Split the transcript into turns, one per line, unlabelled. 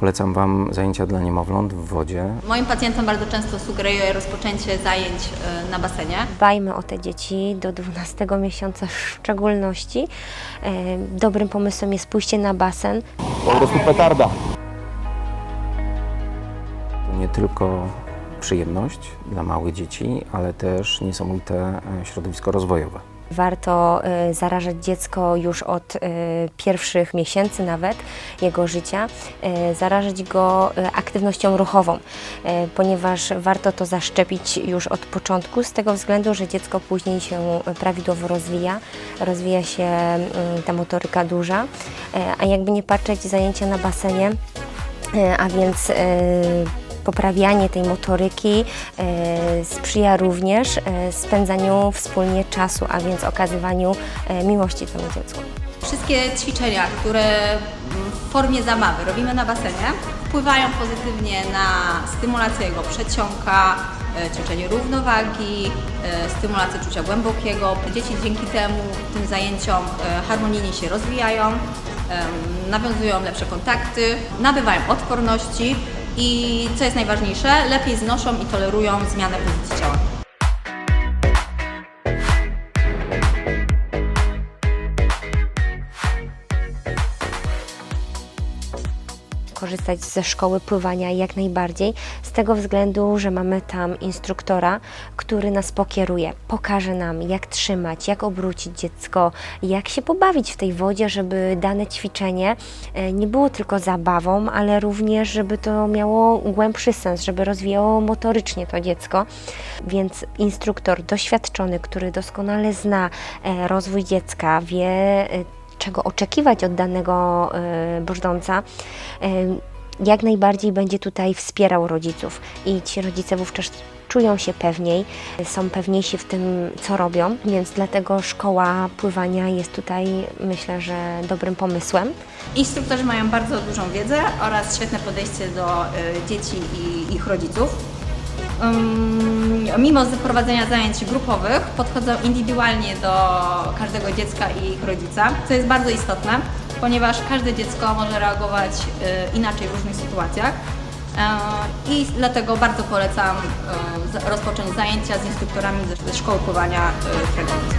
Polecam Wam zajęcia dla niemowląt w wodzie.
Moim pacjentom bardzo często sugeruję rozpoczęcie zajęć e, na basenie.
Dbajmy o te dzieci do 12 miesiąca w szczególności. E, Dobrym pomysłem jest pójście na basen.
Po prostu petarda.
To nie tylko przyjemność dla małych dzieci, ale też niesamowite e, środowisko rozwojowe.
Warto e, zarażać dziecko już od e, pierwszych miesięcy nawet jego życia, e, zarażać go aktywnością ruchową, ponieważ warto to zaszczepić już od początku, z tego względu, że dziecko później się prawidłowo rozwija, rozwija się mm, ta motoryka duża, a jakby nie patrzeć, zajęcia na basenie, a więc poprawianie tej motoryki e, sprzyja również e, spędzaniu wspólnie czasu, a więc okazywaniu e, miłości temu dziecku.
Wszystkie ćwiczenia, które w formie zabawy robimy na basenie, wpływają pozytywnie na stymulację jego przedsionka, ćwiczenie równowagi, stymulację czucia głębokiego. Dzieci dzięki temu, tym zajęciom harmonijnie się rozwijają, nawiązują lepsze kontakty, nabywają odporności i co jest najważniejsze, lepiej znoszą i tolerują zmianę pozycji ciała.
Korzystać ze szkoły pływania jak najbardziej, z tego względu, że mamy tam instruktora, który nas pokieruje, pokaże nam, jak trzymać, jak obrócić dziecko, jak się pobawić w tej wodzie, żeby dane ćwiczenie e, nie było tylko zabawą, ale również, żeby to miało głębszy sens, żeby rozwijało motorycznie to dziecko. Więc instruktor doświadczony, który doskonale zna e, rozwój dziecka, wie, e, czego oczekiwać od danego e, brzdąca, e, jak najbardziej będzie tutaj wspierał rodziców i ci rodzice wówczas czują się pewniej, są pewniejsi w tym, co robią, więc dlatego szkoła pływania jest tutaj, myślę, że dobrym pomysłem.
Instruktorzy mają bardzo dużą wiedzę oraz świetne podejście do y, dzieci i ich rodziców. Mimo prowadzenia zajęć grupowych podchodzą indywidualnie do każdego dziecka i ich rodzica, co jest bardzo istotne, ponieważ każde dziecko może reagować y, inaczej w różnych sytuacjach. Y, I dlatego bardzo polecam y, rozpocząć zajęcia z instruktorami ze- szkoły pływania y, Tregowic.